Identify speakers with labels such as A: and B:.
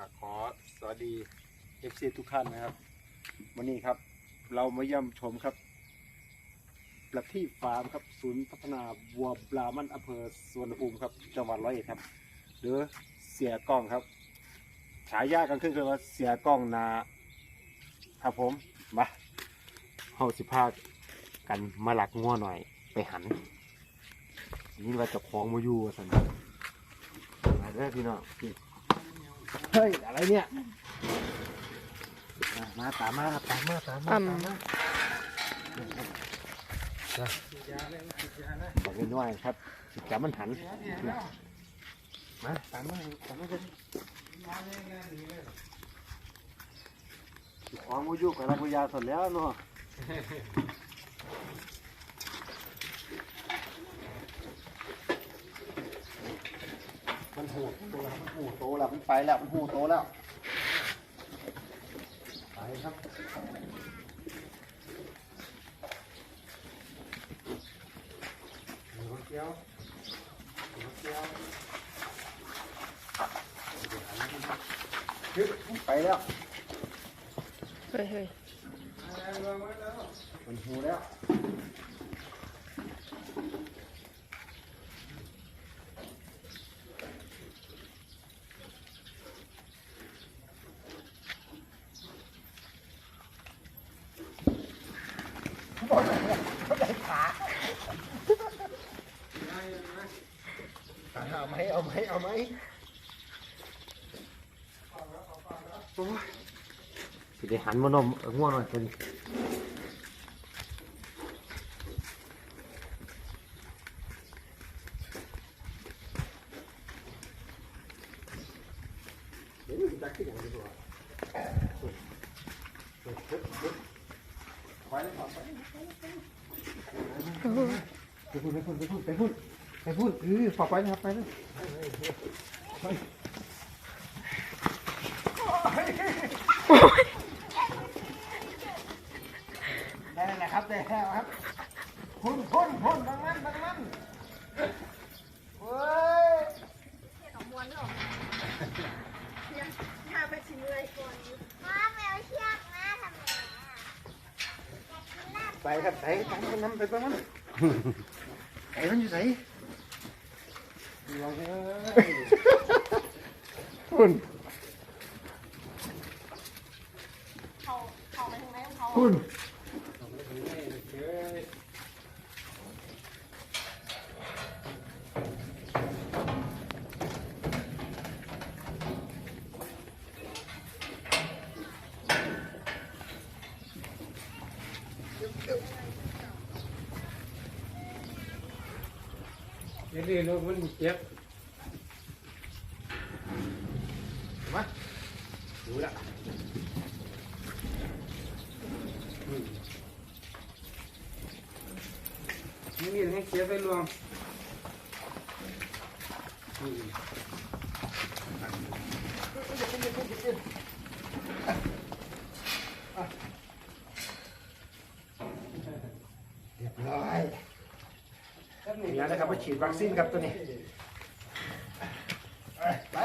A: ครับขอสวัสดี FC ทุกท่านนะครับ วันนี้ครับ เรามาเยี่ยมชมครับประทีปฟาร์มครับ ศูนย์พัฒนาวัวบรามันอำเภอสวนภูมิครับ จังหวัดร้อยเอ็ดครับ หรือเสียกล้องครับ ฉายากันขึ้นคือว่าเสียกล้องนาครับผมมาเฮาสิพากันมาหลักงัวหน่อยไปหันนี่ว่าจะคล้าของมาอยู่สันมาเด้อพี่น้องพี่ เฮ้ย อะไรเนี่ย มามาตามมาครับตามมาตามมา
B: อืม
A: ตามมาบอกเล่นน้อยครับสิจับมันหันมาตามมาตามมาเลยของมาอยู่กับเราพยาสดแล้วเนาะ มันหูตัวแล้วมันหูโตแล้วมันไปแล้วมันหูโตแล้วไปครับหัวเกี้ยวหัวเกี้ยวเฮ้ยไปแล้ว
B: เฮ้ยเฮ้ย
A: มันหูแล้ว เอาไหมเอาไหมเอาไหมโอ้ยสิ ได้หันมานมง่วงหน่อยเป็นเดี๋ยวมันจะขึ้นอย่างนี้ตัวไปเลยครับไปพูดไปพูดไปพูดไปพูดไปพูดเออฝากไปนะครับไปเลยได้แล้วครับได้แล้วครับพุ่นพุ่นพุ่นบางมันบางมันเฮ้ย
C: ถ้าไปชิมเลยก่อนพ่อแมวเชือกมาทำไมอะอยากกินลาบ
A: ไปครับไปตามคนนั้นไปตามมันไปมันอยู่ไหน ลองเอ้ยคุณ
C: เขาเขาไปทางไหนของเขา
A: คุณเดี๋ยวนี้ลูกมันเจ็บมาดูละ
D: นี่มีให้เสียไปรวม
A: เรี เหนี้วนะครับมาฉีดวัคซีนครับตัวนี้ ไป